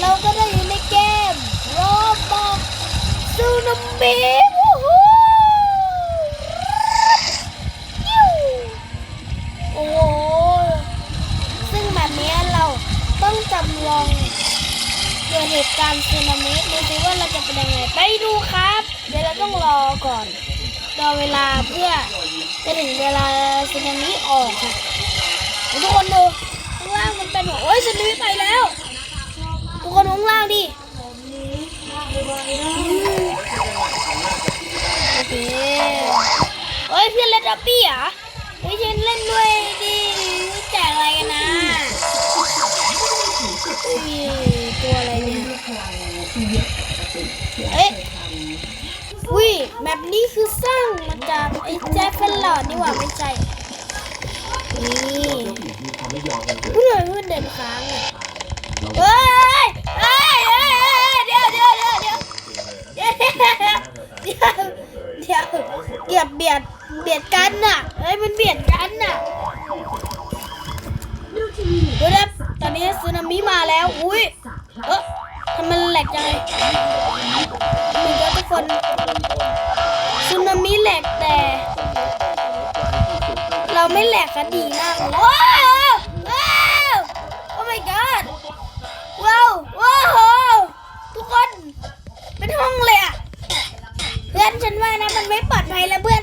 เราก็ได้อยู่ในเกมโรบอกซูนามิวู้ฮู้ยิ้วโอ้โหซึ่งแบบนี้เราต้องจำลองเกิดเหตุการณ์สึนามิดูสิว่าเราจะเป็นยังไงไปดูครับ เดี๋ยวเราต้องรอก่อนรอเวลาเพื่อจะถึงเวลาสึนามิออกค่ะทุกคนดูข้างล่างมันเป็นแบบโอ้ยสึนามิไปแล้ว คนข้างล่างดิโอเคเฮ้ยเพื่อนเล่นดับบี้เหรอเฮ้ยฉันเล่นด้วยดิแจกอะไรกันนะนี่ตัวอะไรเนี่ยเอ้ยอุ้ยแบบนี้คือสร้างมาจากไอ้แจ็คเฟลลอดนี่หว่าไม่ใช่นี่เพื่อนเพื่อนเดินค้างอะเฮ้ยเฮ้ยเฮ้ยเฮ้ยเดี๋ยวเดี๋ยวเดี๋ยวเดี๋ยวเดี๋ยวเดี๋ยวเดี๋ยว เหยียบเบียดเบียดกันน่ะเฮ้ยมันเบียดกันน่ะเดี๋ยวนะตอนนี้สึนามิมาแล้ว อุ้ยเออทำไมมันแหลกจังเลยเหมือนกับทุกคนสึนามิแหลกแต่ เราไม่แหลกกันดีมากเลย มันไม่ปลอดภัยแล้วเพื่อน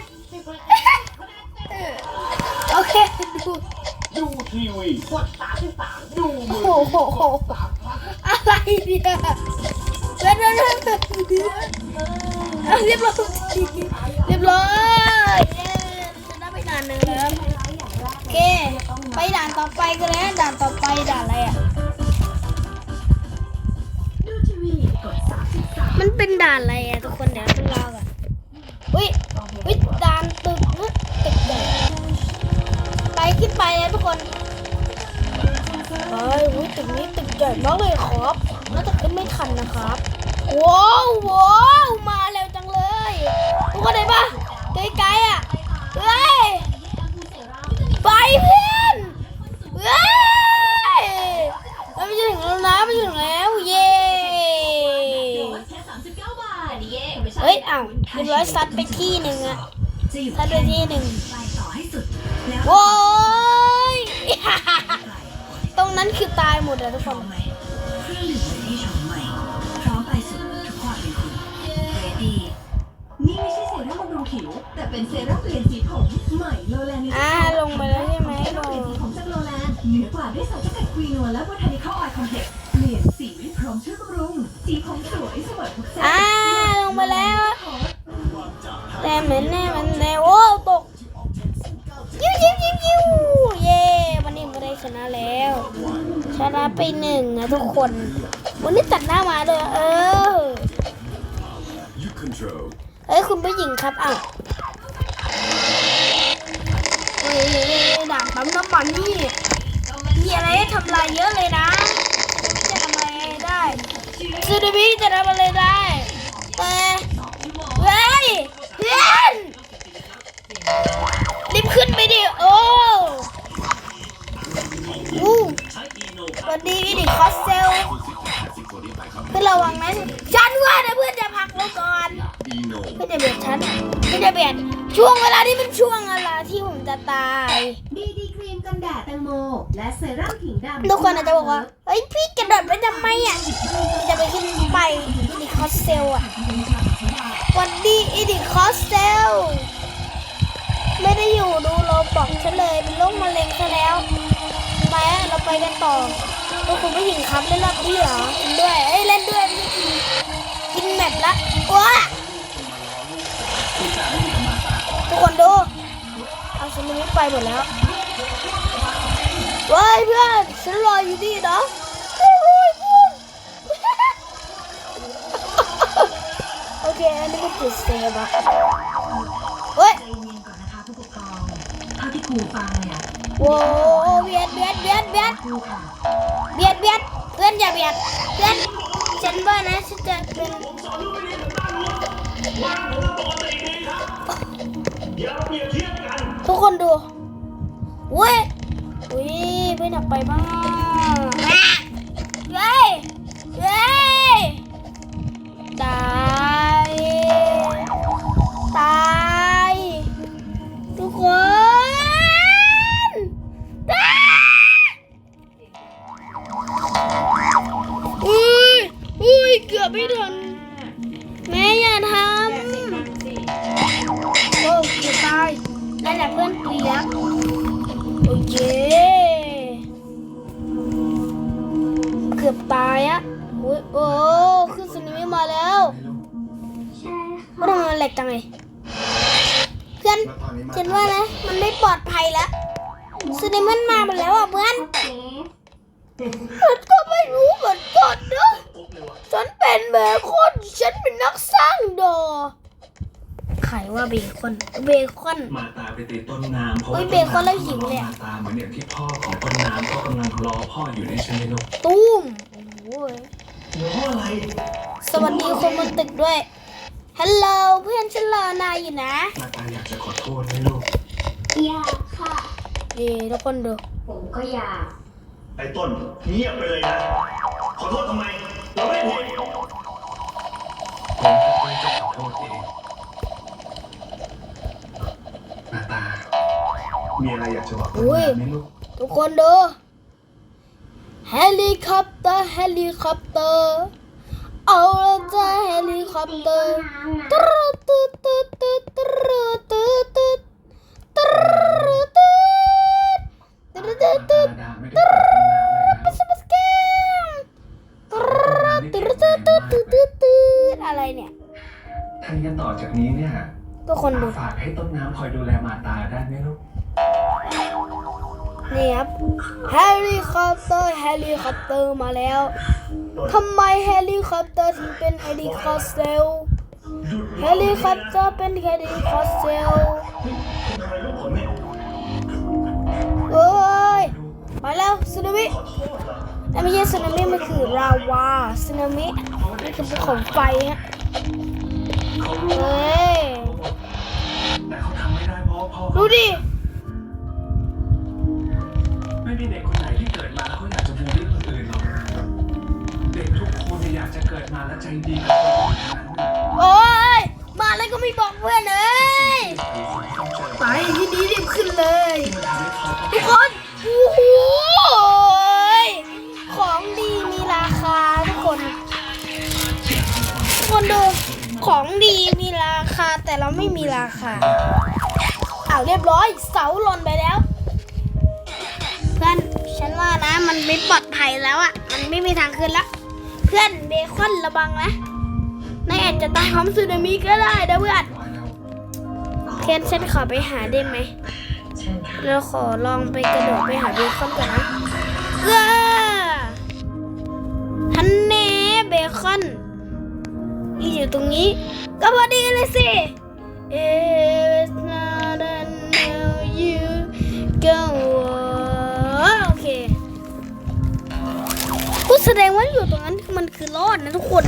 โอเค ดูดูทีวีกดสามสิบสามดูโอ้โหอะไรเนี่ยเพื่อนเพื่อนเพื่อนเอาเรียบร้อยเรียบร้อยเย้ชนะไปด่านหนึ่งแล้วโอเค ไปด่านต่อไปกันแล้วด่านต่อไปด่านอะไรอะ ดูทีวีกดสามสิบสามมันเป็นด่านอะไรอะทุกคนเดี๋ยวต้องรอก่อนอุ้ย วิดานตึกนะตึกใหญ่ไปขึ้นไปนะทุกคนไปวิตึกนี้ตึกใหญ่มากเลยครับน่าจะขึ้นไม่ทันนะครับว้าวว้าวมาเร็วจังเลย ชนะแล้ว ชนะไปหนึ่งนะทุกคน วันนี้ตัดหน้ามาเลยเออเอ้ยคุณผู้หญิงครับอ้าวเฮ้ยด่านปั๊มน้ำมันนี่ มีอะไรให้ทำลายเยอะเลยนะจะทำอะไรได้ซูดามิจะทำอะไรได้แต่เฮ้ยเพื่อน อสเซลเพื่อนระวังนะฉันว่านะเพื่อนจะพักเราก่อนดีโนเพื่อนจะเบียดฉันเพื่อนจะเบียดช่วงเวลาที่เป็นช่วงเวลาที่ผมจะตายดีดีครีมกันแดดแตงโม และเซรั่มผิวดำทุกคนอาจจะบอกว่าเฮ้ยพี่กระโดดไปทำไมอะพี่จะไปขึ้นไปอีดิคอสเซลอะสวันดีอีดิคอสเซลไม่ได้อยู่ดูโรบอกฉันเลยเป็นโรคมะเร็งซะแล้วไปอะเราไปกันต่อ ตัวคุณผู้หญิงครับเล่นรอบที่เหรอกินด้วยเอ้ยเล่นด้วยไม่ได้กินกินแมปละว้าทุกคนดูเอาฉันไม่ไปหมดแล้วเฮ้ยเพื่อนฉันรออยู่นี่นะโอ้ยเพื่อนโอเคอันนี้มันจุดเซฟอะเฮ้ยใจเย็นก่อนนะคะผู้ปกครองเท่าที่ครูฟังเนี่ยโว้เบียดเบียดเบียดเบียดครูค่ะ เบียดเบียดเพื่อนอย่าเบียดเพื่อนฉันว่านะฉันจะเป็นอย่าเปรียบเทียบกันทุกคนดูเว้ยอุ้ยเพื่อนอยากไปบ้าง ละเพื่อนเปียกโอเค เกือบตายอะโอ้ยโอ้ขึ้นสนามิมาแล้วไม่ต้องมาแหลกจังเลยเพื่อนฉันว่านะ มันไม่ปลอดภัยแล้วสนามิมันมาหมดแล้วอะเพื่อนฉันก็ไม่รู้เหมือนกันนะฉันเป็นเบคอนฉันเป็นนักสร้างดอ ใครว่าเบคอน เบคอน มาตาไปติดต้นน้ำเพราะเฮ้ว่ายเบคอนแล้วหิวเลยอะ มาตาเหมือนอย่างที่พ่อของต้นน้ำเขากำลังรอพ่ออยู่ในใช่ไหมลูกตุ้มโอ้ยรออะไรสวัสดีคนบนตึกด้วย ฮัลโหลเพื่อนฉันรอนายอยู่นะ มาตาอยากจะขอโทษไหมลูกอยากค่ะ เอ้ทุกคนดู ผมก็อยาก ไอ้ต้นเงียบไปเลยนะขอโทษทำไมเราไม่ผิดผมจะขอโทษเอง มีอะไรอยากจะบอกต้นน้ำไหมลูกทุกคนดูเฮลิคอปเตอร์เฮลิคอปเตอร์เอาละจ้าเฮลิคอปเตอร์ตรึดตึ๊ดตึ๊ดตึ๊ดตรึดตึ๊ดตึ๊ดตรึดตึ๊ดตึ๊ดตึ๊ดตึ๊ดดาไม่ได้ขอต้นน้ำเลยนะปัสปัสเกมตรึดตึ๊ดตึ๊ดตึ๊ดตึ๊ดตึ๊ดตึ๊ดอะไรเนี่ยถ้างั้นต่อจากนี้เนี่ย ทุกคนดูฝากให้ต้นน้ำคอยดูแลมาตาได้ไหมลูก ลิคอปเตอร์มาแล้วทำไมเฮลิคอปเตอร์ถึงเป็นเฮลิคอปเตอร์เฮลิคอปเตอร์เป็นเฮลิคอปเตอร์คุณทำอะไรลูกผมเนี่ยเอ้ยมาแล้วสึนามิขอโทษเหรอนั่นไม่ใช่สึนามิมันคือลาวาสึนามินี่คือภูเขาไฟฮะเฮ้ยแต่เขาทำไม่ได้เพราะว่าพ่อดูดิไม่มีเด็กคน ใจดีกับโอ้ย มาแล้วก็ไม่บอกเพื่อนเอ้ยไปที่นี้รีบขึ้นเลย ทุกคน โอ้โหของดีมีราคาทุกคน ทุกคนดู ของดีมีราคาแต่เราไม่มีราคาอ้าวเรียบร้อย เสาหล่นไปแล้ว เพื่อน ฉันว่านะมันไม่ปลอดภัยแล้วอะมันไม่มีทางขึ้นแล้ว พื่อนเบคอนระวังนะนายอาจจะตายพร้อมสึนามิก็ได้นะเพื่อนร้อยแล้วเคนฉันขอไปหาได้ไหมเราขอลองไปกระโดดไปหาเบคอนก่อนนะเออฮันเน่เบคอนอยู่ตรงนี้ ก็พอดีเลยสิ คือรอดนะทุกคน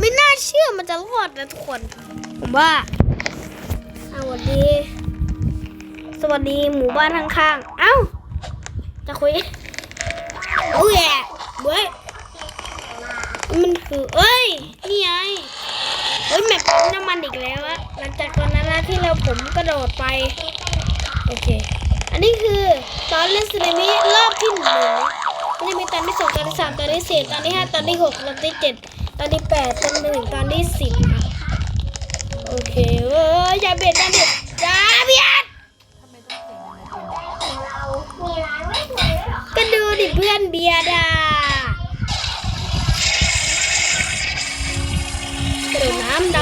ไม่น่าเชื่อมันจะรอดนะทุกคน ผมว่าเอาสวัสดี สวัสดีหมู่บ้านข้างๆ เอ้า จะคุยโอ้ยเว้ยมันคือเอ้ย นี่ไงเฮ้ยแมปน้ำมันอีกแล้วอะหลังจากตอนนั้นนะที่เราผมกระโดดไป โอเค อันนี้คือตอนเล่นสึนามิรอบที่หนึ่ง มันจะมีตอนที่สองตอนที่สามตอนที่สี่ตอนที่ห้าตอนที่หกตอนที่เจ็ดตอนที่แปดตอนที่หนึ่งตอนที่สิบโอเคเว้ยอย่าเบียดกันดิอย่าเบียดมีร้านไว้สวยดก็ดูดิเพื่อนเบียร์ดากระโดดน้ำด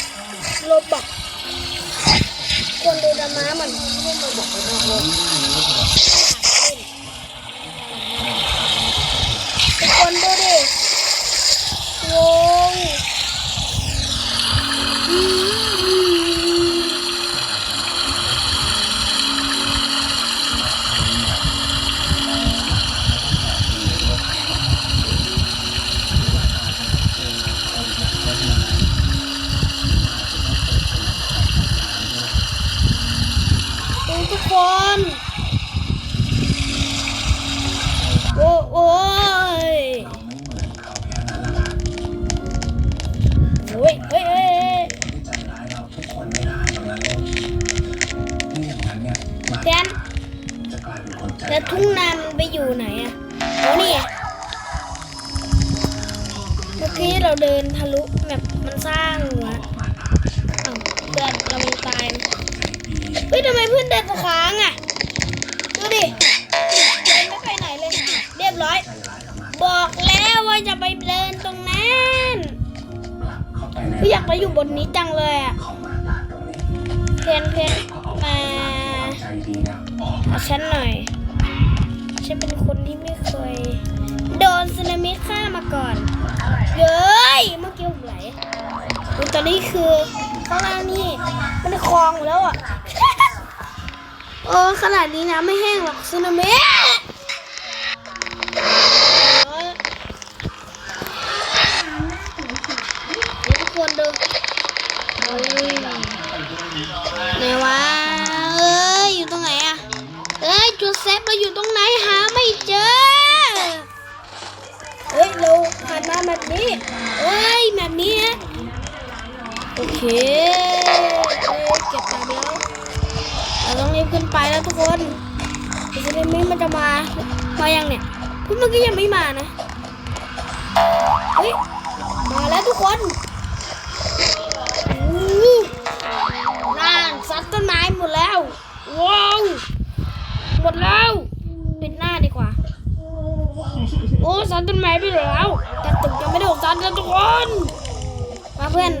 ำโลบอกควรดูดำน้ำมันทุกคนดูดิ ว เฮ้ยเฮ้ยเฮ้ยใจร้ายเราทุกคนไม่ได้หรอกนะลูกไม่อย่างนั้นเนี่ยมาแจะกลายเป็นคนใจร้าแล้วทุ่งนามันไปอยู่ไหนอะโอ้นี่เมื่อกี้เราเดินทะลุแบบมันสร้างหัวอ้เดินเราไม่ตายเฮ้ยทำไมเพื่อนเดินแต่ค้างอะดูดิเดินไม่ไปไหนเลย เรียบร้อยบบอกแล้วว่าจะไปเดินตรงนั้น เข้าไปในพี่อยากไปอยู่บนนี้จังเลยอะเข้ามาตาตรงนี้เพนเพนมาใจดีนะออกหาฉันหน่อย ฉันเป็นคนที่ไม่เคย โดนสึนามิฆ่ามาก่อนเย้ยเมื่อกี้ผมไหลอุ๊ยตอนนี้คือข้างล่างนี่มันคลองหมดแล้วอะเออขนาดนี้น้ำไม่แห้งหรอกสึนามิเออเดี๋ยวทุกคนดูเฮ้ยไหนวะเอ้ย อยู่ตรงไหนอะเอ้ยจุดเซฟเราอยู่ตรงไหนหาไม่เจอ เฮ้ยเราผ่านมาแบบนี้เอ้ยแบบนี้โอเคเอ้ยเก็บตามแล้วเราต้องรีบขึ้นไปแล้วทุกคนอีกนิดนึงมันจะมามายังเนี่ยเพิ่งเมื่อกี้ยังไม่มานะเฮ้ยมาแล้วทุกคน โอ้ซัดต้นไม้ไปแล้วแต่ตึกยังไม่ได้ออกซัดนะทุกคน มาเพื่อน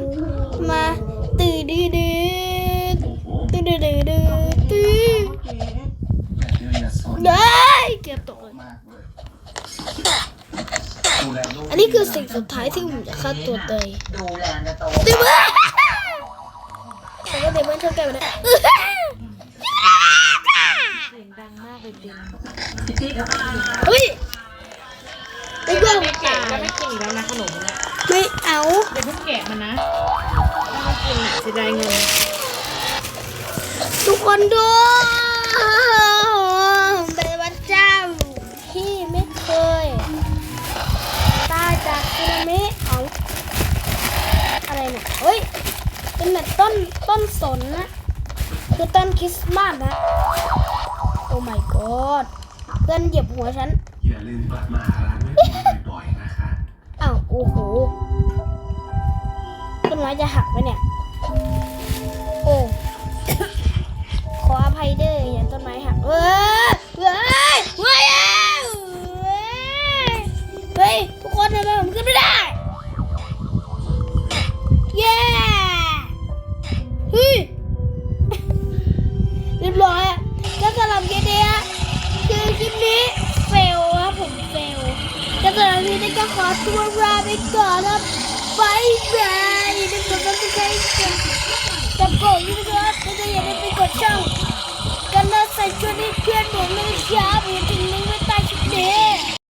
มาตื่นดื้อดื้อตื่นดื้อดื้อดื้อตื่นเดี๋ยวอย่าสนเด้ยเกือบตกเลยมากเลยดูแลลูกอันนี้คือสิ่งสุดท้ายที่ผมจะฆ่าตัวเตยดูแลนะโตตีมือแต่ว่าเดี๋ยวมันเท่ากันไปได้เสียงดังมากเลยตินพี่กับป้าเฮ้ย ไม่เบื่อไม่ตาแกะก็ยไม่กินอีกแล้วนะขนมเนี่ยไม่เอาเดี๋ยวเพิ่งแกะมันนะไม่กินเสียดายเงินทุกคนดูเป็นพระเจ้าที่ไม่เคยตาจากสึนามิเอาอะไรเนี่ยเฮ้ยเป็นแบบต้นต้นสนนะคือต้นคริสต์มาสนะโอ้ my god เพื่อนเหยียบหัวฉัน ลืมกลับมาหาร้านแม่บ่อยๆนะคะอ้าวโอ้โหต้นไม้จะหักไหมเนี่ย โอ้ ขออภัยเด้ออย่าต้นไม้หัก เออเออ